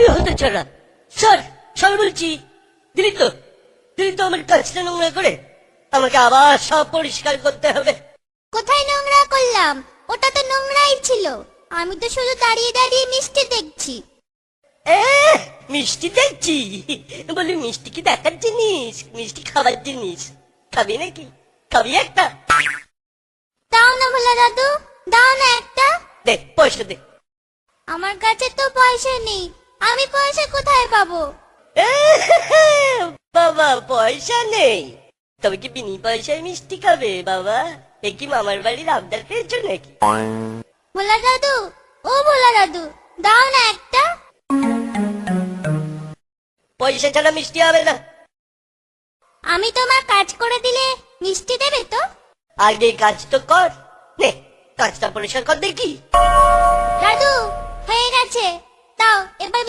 এই sir sir বলছি দিলি তো? দিলি তো আমার কাজটা নোংরা করে? আমাকে আবার সব পরিষ্কার করতে হবে। কোথায় নোংরা করলাম? ওটা তো নোংরাই ছিল। আমি তো শুধু দাঁড়িয়ে দাঁড়িয়ে মিষ্টি দেখছি। এ মিষ্টি দেখছি? বলি মিষ্টি কি দেখার জিনিস? মিষ্টি খাবার জিনিস। খাবি নাকি? খাবি একটা? দাও না ভোলা দাদু দাও না একটা। দে পয়সা দে। আমার কাছে তো পয়সা নেই। আমি পয়সা কোথায় পাবো? বাবা পয়সা নেই। তবে কি বিনি পয়সায় মিষ্টি খাবে বাবা? এ কি মামার বাড়ির আবদার পেয়েছ নাকি? ভোলা দাদু ও ভোলা দাদু দাও না একটা। পয়সা ছাড়া মিষ্টি হবে না। আমি তোমার কাজ করে দিলে মিষ্টি দেবে তো? আগে কাজ তো কর। নে কাজটা পরিষ্কার কর দেখি। দাদু